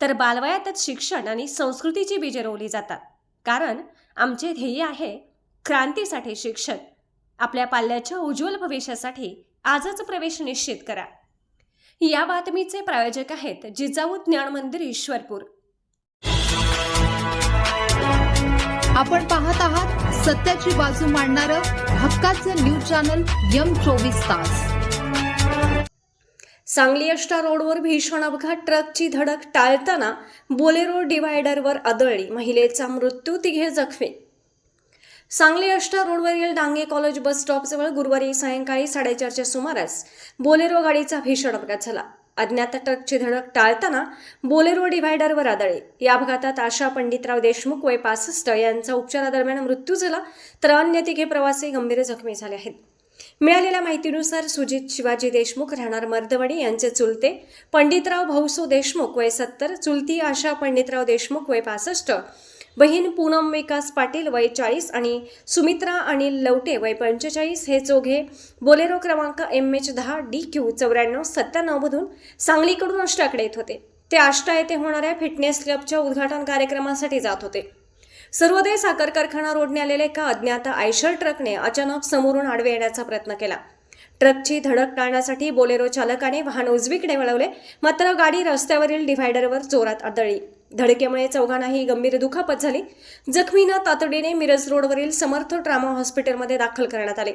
तर बालवयातच शिक्षण आणि संस्कृतीची बीजे रोवली जातात. कारण आमचे ध्येय आहे क्रांतीसाठी शिक्षण. आपल्या पाल्याच्या उज्ज्वल भविष्यासाठी आजच प्रवेश निश्चित करा. या बातमीचे प्रायोजक आहेत जिजाऊ ज्ञान मंदिर ईश्वरपूर. आपण पाहत आहात सत्याची बाजू मांडणारं हक्काचं न्यूज चॅनल यम चोवीस तास. सांगली अष्टा रोडवर भीषण अपघात. ट्रकची धडक टाळताना बोलेरो डिव्हायडरवर आदळली. महिलेचा मृत्यू तिघे जखमी. सांगली अष्टा रोडवरील डांगे कॉलेज बस स्टॉपजवळ गुरुवारी सायंकाळी साडेचारच्या सुमारास बोलेरो गाडीचा भीषण अपघात झाला. अज्ञात ट्रकची धडक टाळताना बोलेरो डिव्हायडरवर आदळली. या अपघातात आशा पंडितराव देशमुख वय पासष्ट यांचा उपचारादरम्यान मृत्यू झाला तर अन्य तिघे प्रवासी गंभीर जखमी झाले आहेत. मिळालेल्या माहितीनुसार सुजित शिवाजी देशमुख राहणार मर्दवणी यांचे चुलते पंडितराव भाऊसो देशमुख वय सत्तर चुलती आशा पंडितराव देशमुख वय पासष्ट बहीण पूनम विकास पाटील वय चाळीस आणि सुमित्रा अनिल लवटे वय पंचेचाळीस हे चोघे बोलेरो क्रमांक एम एच दहा डी क्यू चौऱ्याण्णव सत्त्याण्णवमधून सांगलीकडून अष्टाकडे येत होते. ते आष्टा येथे होणाऱ्या फिटनेस क्लबच्या उद्घाटन कार्यक्रमासाठी जात होते. सर्वोदय साखर कारखाना रोडने आलेल्या एका अज्ञात आयशर ट्रकने अचानक समोरून आडवे येण्याचा प्रयत्न केला. ट्रकची धडक टाळण्यासाठी बोलेरो चालकाने वाहन उजवीकडे वळवले मात्र गाडी रस्त्यावरील डिव्हायडरवर जोरात आदळली. धडकेमुळे चौघांनाही गंभीर दुखापत झाली. जखमींना तातडीने मिरज रोडवरील समर्थ ट्रामा हॉस्पिटलमध्ये दाखल करण्यात आले.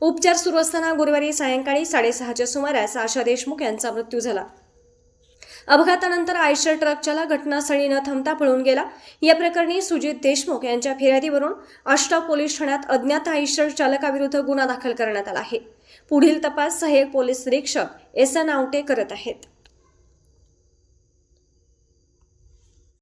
उपचार सुरू असताना गुरुवारी सायंकाळी साडेसहाच्या सुमारास आशा देशमुख यांचा मृत्यू झाला. अपघातानंतर आयशर ट्रकच्याला घटनास्थळी न थांबता पळून गेला. या प्रकरणी सुजित देशमुख यांच्या फिर्यादीवरून आष्टा पोलीस ठाण्यात अज्ञात आयशर चालकाविरुद्ध गुन्हा दाखल करण्यात आला आहे. पुढील तपास सहाय्यक पोलीस निरीक्षक एस एन आवटे करत आहेत.